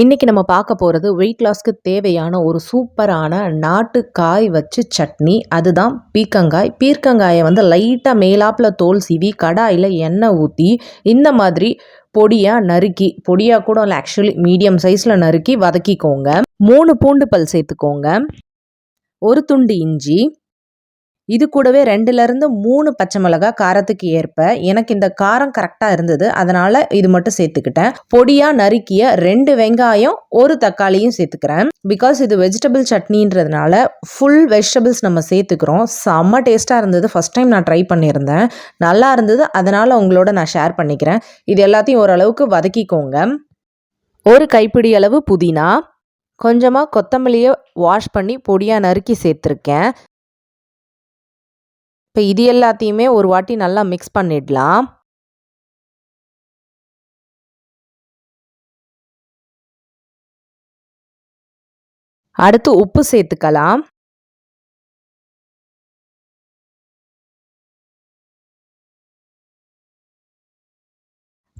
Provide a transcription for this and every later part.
இன்றைக்கி நம்ம பார்க்க போகிறது வெயிட் லாஸ்க்கு தேவையான ஒரு சூப்பரான நாட்டு காய் வச்சு சட்னி. அதுதான் பீர்க்கங்காய். பீர்க்கங்காயை வந்து லைட்டாக மேலாப்பில் தோல் சீவி கடாயில் எண்ணெய் ஊற்றி இந்த மாதிரி பொடியாக நறுக்கி பொடியாக கூட இல்லை ஆக்சுவலி மீடியம் சைஸில் நறுக்கி வதக்கிக்கோங்க. மூணு பூண்டு பல் சேர்த்துக்கோங்க. ஒரு துண்டு இஞ்சி இது கூடவே ரெண்டுலேருந்து மூணு பச்சை மிளகா காரத்துக்கு ஏற்ப எனக்கு இந்த காரம் கரெக்டாக இருந்தது. அதனால் இது மட்டும் சேர்த்துக்கிட்டேன். பொடியாக நறுக்கிய ரெண்டு வெங்காயம் ஒரு தக்காளியும் சேர்த்துக்கிறேன். பிகாஸ் இது வெஜிடபிள் சட்னின்றதுனால ஃபுல் வெஜிடபிள்ஸ் நம்ம சேர்த்துக்கிறோம். செம்ம டேஸ்ட்டாக இருந்தது. ஃபஸ்ட் டைம் நான் ட்ரை பண்ணியிருந்தேன். நல்லா இருந்தது. அதனால் உங்களோட நான் ஷேர் பண்ணிக்கிறேன். இது எல்லாத்தையும் ஓரளவுக்கு வதக்கிக்கோங்க. ஒரு கைப்பிடி அளவு புதினா. கொஞ்சமாக கொத்தமல்லியை வாஷ் பண்ணி பொடியாக நறுக்கி சேர்த்துருக்கேன். இப்போ இது எல்லாத்தையுமே ஒரு வாட்டி நல்லா மிக்ஸ் பண்ணிடலாம். அடுத்து உப்பு சேர்த்துக்கலாம்.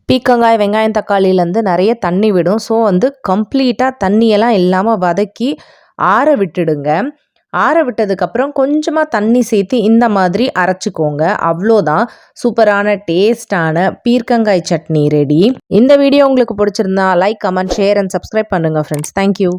பீக்கங்காய் வெங்காயம் தக்காளியிலேருந்து நிறைய தண்ணி விடும். ஸோ வந்து கம்ப்ளீட்டாக தண்ணியெல்லாம் இல்லாமல் வதக்கி ஆற விட்டுடுங்க. ஆற விட்டதுக்கப்புறம் கொஞ்சமாக தண்ணி சேர்த்து இந்த மாதிரி அரைச்சிக்கோங்க. அவ்வளோதான். சூப்பரான டேஸ்டான பீர்க்கங்காய் சட்னி ரெடி. இந்த வீடியோ உங்களுக்கு பிடிச்சிருந்தா like comment share and subscribe பண்ணுங்கள் ஃப்ரெண்ட்ஸ் தேங்க்யூ